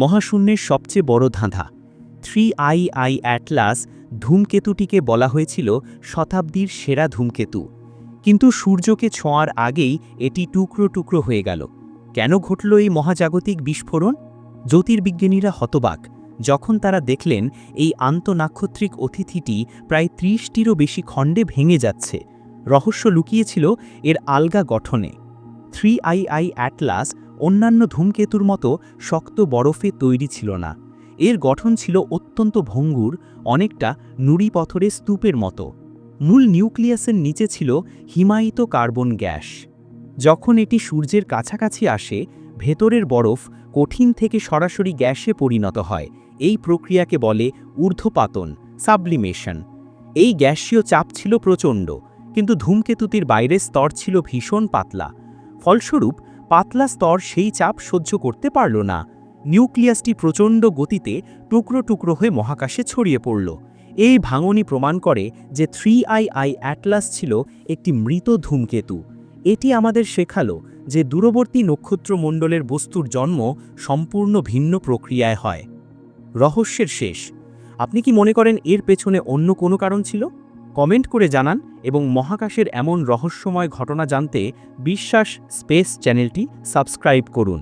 মহাশূন্যের সবচেয়ে বড় ধাঁধা। থ্রি আই আই অ্যাটলাস ধূমকেতুটিকে বলা হয়েছিল শতাব্দীর সেরা ধূমকেতু। কিন্তু সূর্যকে ছোঁয়ার আগেই এটি টুকরো টুকরো হয়ে গেল। কেন ঘটল এই মহাজাগতিক বিস্ফোরণ? জ্যোতির্বিজ্ঞানীরা হতবাক। যখন তারা দেখলেন এই আন্তনাক্ষত্রিক অতিথিটি প্রায় ত্রিশটিরও বেশি খণ্ডে ভেঙে যাচ্ছে, রহস্য লুকিয়েছিল এর আলগা গঠনে। থ্রি আই আই অ্যাটলাস অন্যান্য ধূমকেতুর মতো শক্ত বরফে তৈরি ছিল না। এর গঠন ছিল অত্যন্ত ভঙ্গুর, অনেকটা নুড়ি পথরের স্তূপের মতো। মূল নিউক্লিয়াসের নিচে ছিল হিমায়িত কার্বন গ্যাস। যখন এটি সূর্যের কাছাকাছি আসে, ভেতরের বরফ কঠিন থেকে সরাসরি গ্যাসে পরিণত হয়। এই প্রক্রিয়াকে বলে ঊর্ধ্বপাতন, সাবলিমেশন। এই গ্যাসীয় চাপ ছিল প্রচণ্ড, কিন্তু ধূমকেতুটির বাইরের স্তর ছিল ভীষণ পাতলা। ফলস্বরূপ পাতলা স্তর সেই চাপ সহ্য করতে পারল না। নিউক্লিয়াসটি প্রচণ্ড গতিতে টুকরো টুকরো হয়ে মহাকাশে ছড়িয়ে পড়ল। এই ভাঙনই প্রমাণ করে যে থ্রি আই আই অ্যাটলাস ছিল একটি মৃত ধূমকেতু। এটি আমাদের শেখালো যে দূরবর্তী নক্ষত্রমণ্ডলের বস্তুর জন্ম সম্পূর্ণ ভিন্ন প্রক্রিয়ায় হয়। রহস্যের শেষ। আপনি কি মনে করেন এর পেছনে অন্য কোনো কারণ ছিল? কমেন্ট করে জানান এবং মহাকাশের এমন রহস্যময় ঘটনা জানতে বিশ্বাস স্পেস চ্যানেলটি সাবস্ক্রাইব করুন।